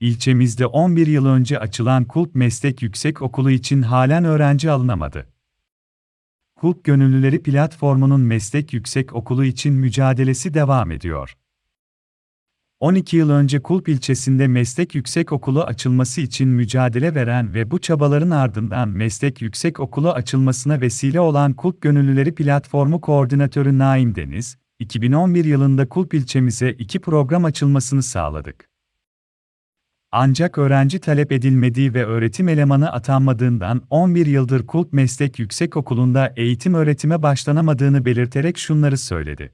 ilçemizde 11 yıl önce açılan Kulp Meslek Yüksekokulu için halen öğrenci alınamadı. Kulp Gönüllüleri platformunun meslek yüksekokulu için mücadelesi devam ediyor. 12 yıl önce Kulp ilçesinde meslek yüksekokulu açılması için mücadele veren ve bu çabaların ardından meslek yüksekokulu açılmasına vesile olan Kulp Gönüllüleri Platformu Koordinatörü Naim Deniz, 2011 yılında Kulp ilçemize iki program açılmasını sağladık. Ancak öğrenci talep edilmediği ve öğretim elemanı atanmadığından 11 yıldır Kulp Meslek Yüksekokulu'nda eğitim öğretime başlanamadığını belirterek şunları söyledi.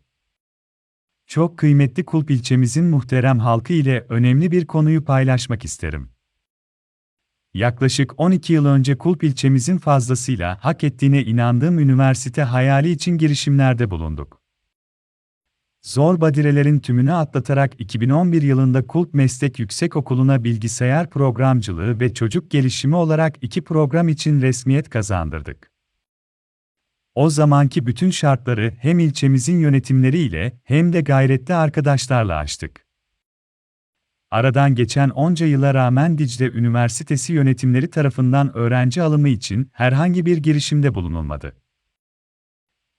Çok kıymetli Kulp ilçemizin muhterem halkı ile önemli bir konuyu paylaşmak isterim. Yaklaşık 12 yıl önce Kulp ilçemizin fazlasıyla hak ettiğine inandığım üniversite hayali için girişimlerde bulunduk. Zor badirelerin tümünü atlatarak 2011 yılında Kulp Meslek Yüksekokulu'na bilgisayar programcılığı ve çocuk gelişimi olarak iki program için resmiyet kazandırdık. O zamanki bütün şartları hem ilçemizin yönetimleriyle hem de gayretli arkadaşlarla aştık. Aradan geçen onca yıla rağmen Dicle Üniversitesi yönetimleri tarafından öğrenci alımı için herhangi bir girişimde bulunulmadı.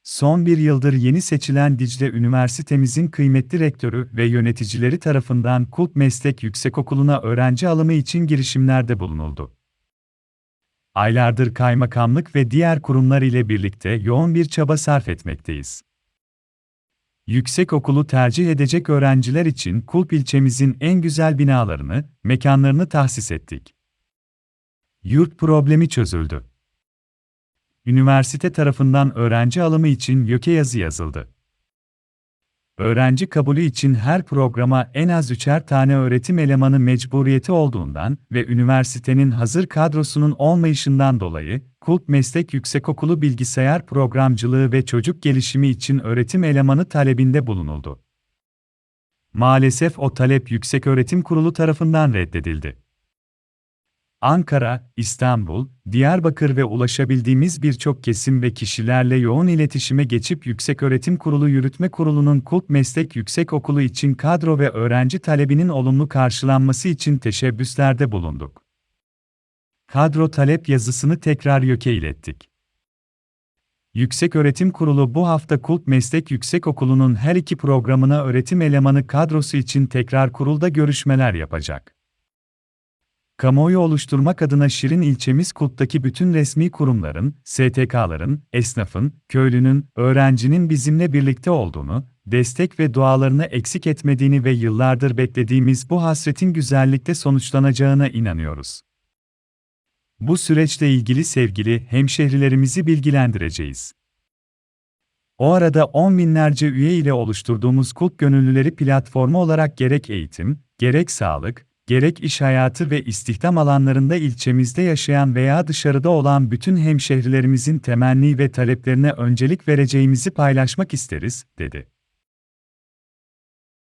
Son bir yıldır yeni seçilen Dicle Üniversitemizin kıymetli rektörü ve yöneticileri tarafından Kulp Meslek Yüksekokulu'na öğrenci alımı için girişimlerde bulunuldu. Aylardır kaymakamlık ve diğer kurumlar ile birlikte yoğun bir çaba sarf etmekteyiz. Yüksekokulu tercih edecek öğrenciler için Kulp ilçemizin en güzel binalarını, mekanlarını tahsis ettik. Yurt problemi çözüldü. Üniversite tarafından öğrenci alımı için YÖK'e yazı yazıldı. Öğrenci kabulü için her programa en az üçer tane öğretim elemanı mecburiyeti olduğundan ve üniversitenin hazır kadrosunun olmayışından dolayı, Kulp Meslek Yüksekokulu Bilgisayar Programcılığı ve Çocuk Gelişimi için öğretim elemanı talebinde bulunuldu. Maalesef o talep Yükseköğretim Kurulu tarafından reddedildi. Ankara, İstanbul, Diyarbakır ve ulaşabildiğimiz birçok kesim ve kişilerle yoğun iletişime geçip Yükseköğretim Kurulu Yürütme Kurulu'nun Kulp Meslek Yüksekokulu için kadro ve öğrenci talebinin olumlu karşılanması için teşebbüslerde bulunduk. Kadro talep yazısını tekrar YÖK'e ilettik. Yükseköğretim Kurulu bu hafta Kulp Meslek Yüksekokulu'nun her iki programına öğretim elemanı kadrosu için tekrar kurulda görüşmeler yapacak. Kamuoyu oluşturmak adına Şirin ilçemiz Kulp'taki bütün resmi kurumların, STK'ların, esnafın, köylünün, öğrencinin bizimle birlikte olduğunu, destek ve dualarını eksik etmediğini ve yıllardır beklediğimiz bu hasretin güzellikte sonuçlanacağına inanıyoruz. Bu süreçle ilgili sevgili hemşehrilerimizi bilgilendireceğiz. O arada on binlerce üye ile oluşturduğumuz Kulp Gönüllüleri platformu olarak gerek eğitim, gerek sağlık, gerek iş hayatı ve istihdam alanlarında ilçemizde yaşayan veya dışarıda olan bütün hemşehrilerimizin temenni ve taleplerine öncelik vereceğimizi paylaşmak isteriz, dedi.